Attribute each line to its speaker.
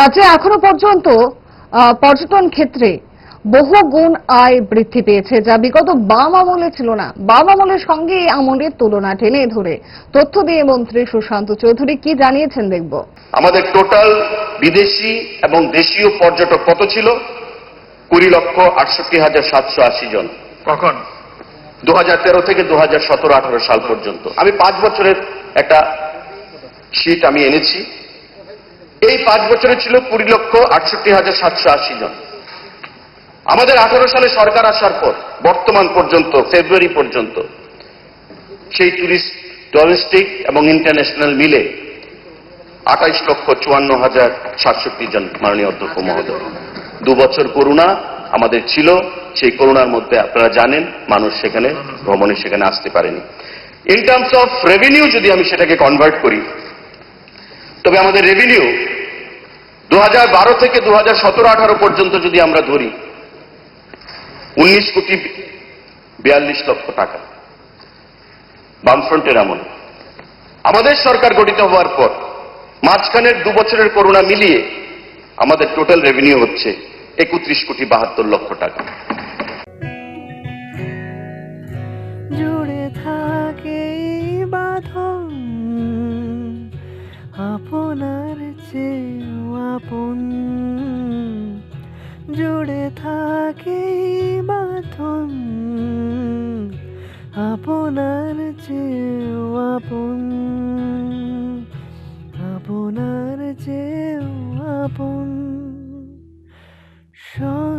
Speaker 1: রাজ্যে এখনও পর্যন্ত পর্যটন ক্ষেত্রে বহু গুণ আয় বৃদ্ধি পেয়েছে যা বিগত বাম আমলে ছিল না। বাম আমলের সঙ্গে এই আমলের তুলনা টেনে ধরে। তথ্য দিয়ে মন্ত্রী সুশান্ত চৌধুরী কি জানিয়েছেন দেখব।
Speaker 2: আমাদের টোটাল বিদেশি এবং দেশীয় পর্যটক কত ছিল? কুড়ি লক্ষ আটষট্টি হাজার সাতশো আশি জন।
Speaker 3: কখন?
Speaker 2: দু তেরো থেকে দু হাজার সতেরো আঠারো সাল পর্যন্ত। আমি পাঁচ বছরের একটা শীট আমি এনেছি। এই পাঁচ বছরে ছিল কুড়ি লক্ষ আটষট্টি হাজার সাতশো আশি জন। আমাদের আঠারো সালে সরকার আসার পর, বর্তমান পর্যন্ত ফেব্রুয়ারি পর্যন্ত, সেই টুরিস্ট ডোমেস্টিক এবং ইন্টারন্যাশনাল মিলে আঠাইশ লক্ষ চুয়ান্ন হাজার সাতষট্টি জন মাননীয় অধ্যক্ষ মহোদয়। দু বছর করোনা আমাদের ছিল, সেই করোনার মধ্যে আপনারা জানেন, মানুষ সেখানে ভ্রমণে সেখানে আসতে পারেনি। ইন টার্মস অফ রেভিনিউ যদি আমি সেটাকে কনভার্ট করি, তবে আমাদের রেভিনিউ দু থেকে দু হাজার সতেরো পর্যন্ত যদি আমরা ধরি, উনিশ কোটি বিয়াল্লিশ লক্ষ টাকা। বামফ্রন্টের এমন আমাদের সরকার গঠিত হওয়ার পর, মাঝখানের দু বছরের করোনা মিলিয়ে আমাদের টোটাল রেভিনিউ হচ্ছে একত্রিশ কোটি বাহাত্তর লক্ষ টাকা। সোনার চেয়েও আপন।
Speaker 4: জুড়ে থাকে বাঁধন আপনার চেয়েও আপন। আপনার চেয়েও আপন। সোনার